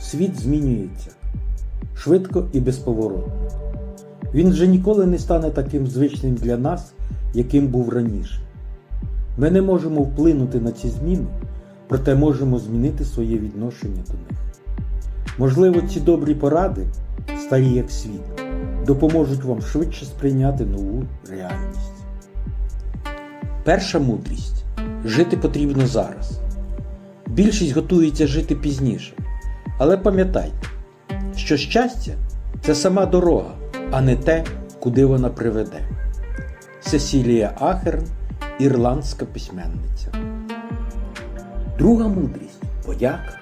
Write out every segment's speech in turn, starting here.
світ змінюється швидко і безповоротно. Він вже ніколи не стане таким звичним для нас, яким був раніше. Ми не можемо вплинути на ці зміни, проте можемо змінити своє відношення до них. Можливо, ці добрі поради, старі як світ, допоможуть вам швидше сприйняти нову реальність. Перша мудрість жити потрібно зараз. Більшість готується жити пізніше. Але пам'ятайте, що щастя це сама дорога, а не те, куди вона приведе. Сесілія Ахерн, ірландська письменниця. Друга мудрість подяка.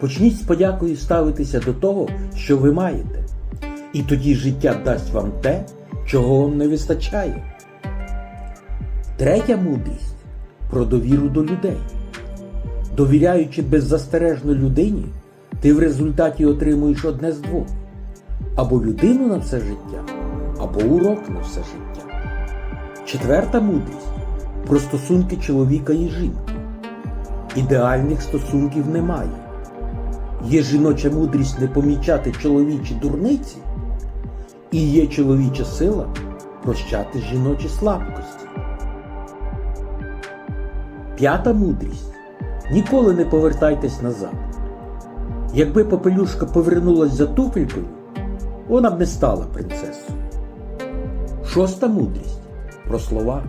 Почніть з подякою ставитися до того, що ви маєте. І тоді життя дасть вам те, чого вам не вистачає. Третя мудрість про довіру до людей. Довіряючи беззастережно людині, ти в результаті отримуєш одне з двох: або людину на все життя, або урок на все життя. Четверта мудрість про стосунки чоловіка і жінки. Ідеальних стосунків немає. Є жіноча мудрість не помічати чоловічі дурниці, і є чоловіча сила прощати жіночі слабкості. П'ята мудрість. Ніколи не повертайтесь назад. Якби попелюшка повернулась за туфелькою, вона б не стала принцесою. Шоста мудрість про слова.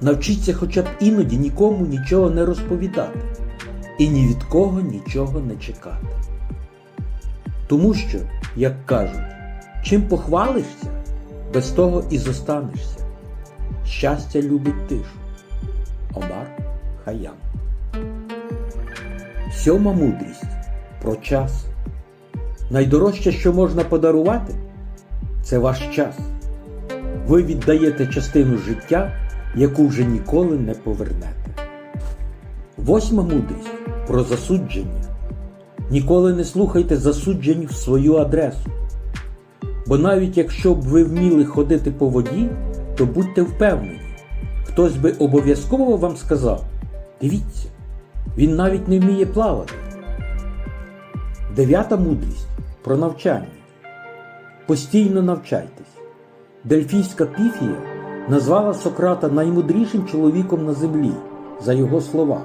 Навчіться хоча б іноді нікому нічого не розповідати і ні від кого нічого не чекати. Тому що, як кажуть, чим похвалишся, без того і зостанешся. Щастя любить тишу. Омар Хаям. Сьома мудрість про час. Найдорожче, що можна подарувати, це ваш час. Ви віддаєте частину життя, яку вже ніколи не повернете. Восьма мудрість про засудження. Ніколи не слухайте засуджень в свою адресу. Бо навіть якщо б ви вміли ходити по воді, то будьте впевнені, хтось би обов'язково вам сказав: дивіться, він навіть не вміє плавати. Дев'ята мудрість про навчання. Постійно навчайтесь. Дельфійська піфія назвала Сократа наймудрішим чоловіком на землі за його слова.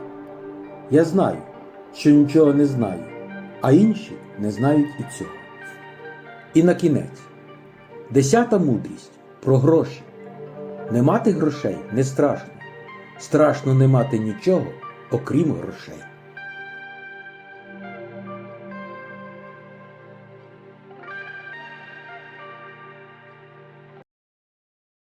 Я знаю, що нічого не знаю, а інші не знають і цього. І на кінець. Десята мудрість про гроші. Не мати грошей не страшно. Страшно не мати нічого, окрім грошей.